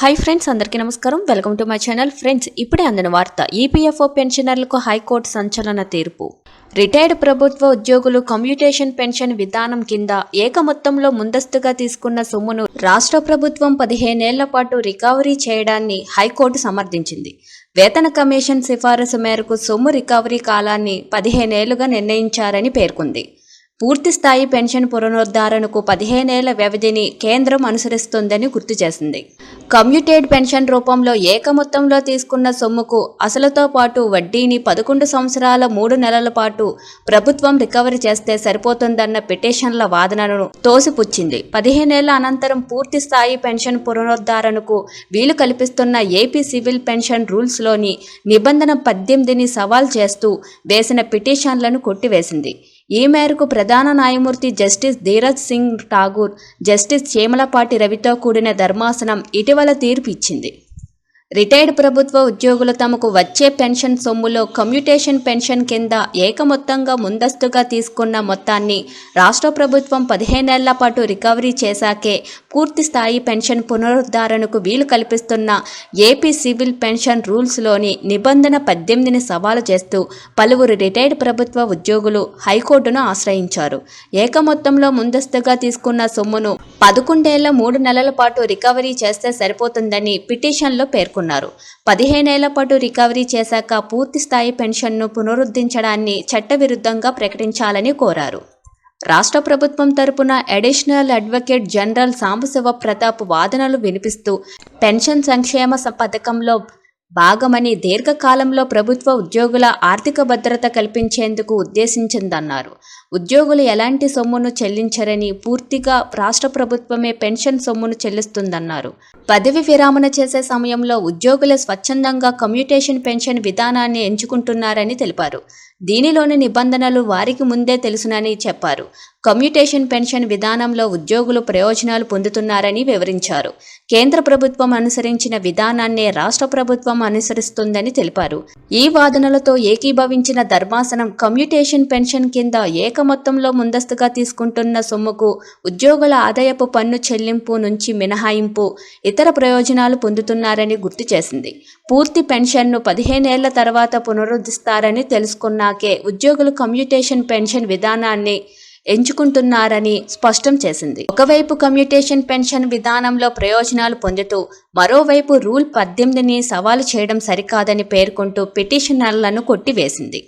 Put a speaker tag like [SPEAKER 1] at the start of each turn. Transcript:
[SPEAKER 1] High friends అందరికీ నమస్కారం. Welcome to my channel friends ఇప్పుడే అందిన వార్త ఈపీఎఫ్ఓ పెన్షనర్లకు హైకోర్టు సంచలన తీర్పు. రిటైర్డ్ ప్రభుత్వ ఉద్యోగులు కమ్యూటేషన్ పెన్షన్ విధానం కింద ఏక మొత్తంలో ముందస్తుగా తీసుకున్న సొమ్మును రాష్ట్ర ప్రభుత్వం పదిహేనేళ్ళ పాటు రికవరీ చేయడాన్ని హైకోర్టు సమర్థించింది. వేతన కమిషన్ సిఫారసు మేరకు సొమ్ము రికవరీ కాలాన్ని పదిహేనేళ్ళుగా నిర్ణయించారని పేర్కొంది. పూర్తిస్థాయి పెన్షన్ పునరుద్ధరణకు పదిహేనేళ్ళ వ్యవధిని కేంద్రం అనుసరిస్తుందని గుర్తు చేసింది. కమ్యూటేడ్ పెన్షన్ రూపంలో ఏక మొత్తంలో తీసుకున్న సొమ్ముకు అసలుతో పాటు వడ్డీని పదకొండు సంవత్సరాల మూడు నెలల పాటు ప్రభుత్వం రికవరీ చేస్తే సరిపోతుందన్న పిటిషన్ల వాదనను తోసిపుచ్చింది. పదిహేనేళ్ళ అనంతరం పూర్తి స్థాయి పెన్షన్ పునరుద్ధరణకు వీలు కల్పిస్తున్న ఏపీ సివిల్ పెన్షన్ రూల్స్లోని నిబంధన పద్దెనిమిదిని సవాల్ చేస్తూ వేసిన పిటిషన్లను కొట్టివేసింది. ఈ మేరకు ప్రధాన న్యాయమూర్తి జస్టిస్ ధీరజ్ సింగ్ ఠాగూర్ జస్టిస్ చేమలపాటి రవితో కూడిన ధర్మాసనం ఇటీవల తీర్పు ఇచ్చింది. రిటైర్డ్ ప్రభుత్వ ఉద్యోగులు తమకు వచ్చే పెన్షన్ సొమ్ములో కమ్యూటేషన్ పెన్షన్ కింద ఏకమొత్తంగా ముందస్తుగా తీసుకున్న మొత్తాన్ని రాష్ట్ర ప్రభుత్వం పదిహేనేళ్ళ పాటు రికవరీ చేశాకే పూర్తి స్థాయి పెన్షన్ పునరుద్ధరణకు వీలు కల్పిస్తున్న ఏపీ సివిల్ పెన్షన్ రూల్స్లోని నిబంధన పద్దెనిమిదిని సవాలు చేస్తూ పలువురు రిటైర్డ్ ప్రభుత్వ ఉద్యోగులు హైకోర్టును ఆశ్రయించారు. ఏకమొత్తంలో ముందస్తుగా తీసుకున్న సొమ్మును పదకొండేళ్ళ మూడు నెలల పాటు రికవరీ చేస్తే సరిపోతుందని పిటిషన్లో పేర్కొన్నారు. పదిహేనేళ్ళ పాటు రికవరీ చేశాక పూర్తి స్థాయి పెన్షన్ను పునరుద్ధరించడాన్ని చట్టవిరుద్ధంగా ప్రకటించాలని కోరారు. రాష్ట్ర ప్రభుత్వం తరపున additional advocate general Sambasiva Pratap వాదనలు వినిపిస్తూ పెన్షన్ సంక్షేమ పథకంలో భాగమని దీర్ఘకాలంలో ప్రభుత్వ ఉద్యోగుల ఆర్థిక భద్రత కల్పించేందుకు ఉద్దేశించిందన్నారు. ఉద్యోగులు ఎలాంటి సొమ్మును చెల్లించరని పూర్తిగా రాష్ట్ర ప్రభుత్వమే పెన్షన్ సొమ్మును చెల్లిస్తుందన్నారు. పదవి విరామణ చేసే సమయంలో ఉద్యోగులు స్వచ్ఛందంగా కమ్యూటేషన్ పెన్షన్ విధానాన్ని ఎంచుకుంటున్నారని తెలిపారు. దీనిలోని నిబంధనలు వారికి ముందే తెలుసునని చెప్పారు. కమ్యూటేషన్ పెన్షన్ విధానంలో ఉద్యోగులు ప్రయోజనాలు పొందుతున్నారని వివరించారు. కేంద్ర ప్రభుత్వం అనుసరించిన విధానాన్నే రాష్ట్ర ప్రభుత్వం అనుసరిస్తుందని తెలిపారు. ఈ వాదనలతో ఏకీభవించిన ధర్మాసనం కమ్యూటేషన్ పెన్షన్ కింద ఏక మొత్తంలో ముందస్తుగా తీసుకుంటున్న సొమ్ముకు ఉద్యోగుల ఆదాయపు పన్ను చెల్లింపు నుంచి మినహాయింపు ఇతర ప్రయోజనాలు పొందుతున్నారని గుర్తు చేసింది. పూర్తి పెన్షన్ను పదిహేనేళ్ళ తర్వాత పునరుద్ధరిస్తారని తెలుసుకున్నాకే ఉద్యోగులు కమ్యూటేషన్ పెన్షన్ విధానాన్ని ఎంచుకుంటున్నారని స్పష్టం చేసింది. ఒకవైపు కమ్యూటేషన్ పెన్షన్ విధానంలో ప్రయోజనాలు పొందుతూ మరోవైపు రూల్ పద్దెనిమిదిని సవాలు చేయడం సరికాదని పేర్కొంటూ పిటిషనర్లను కొట్టివేసింది.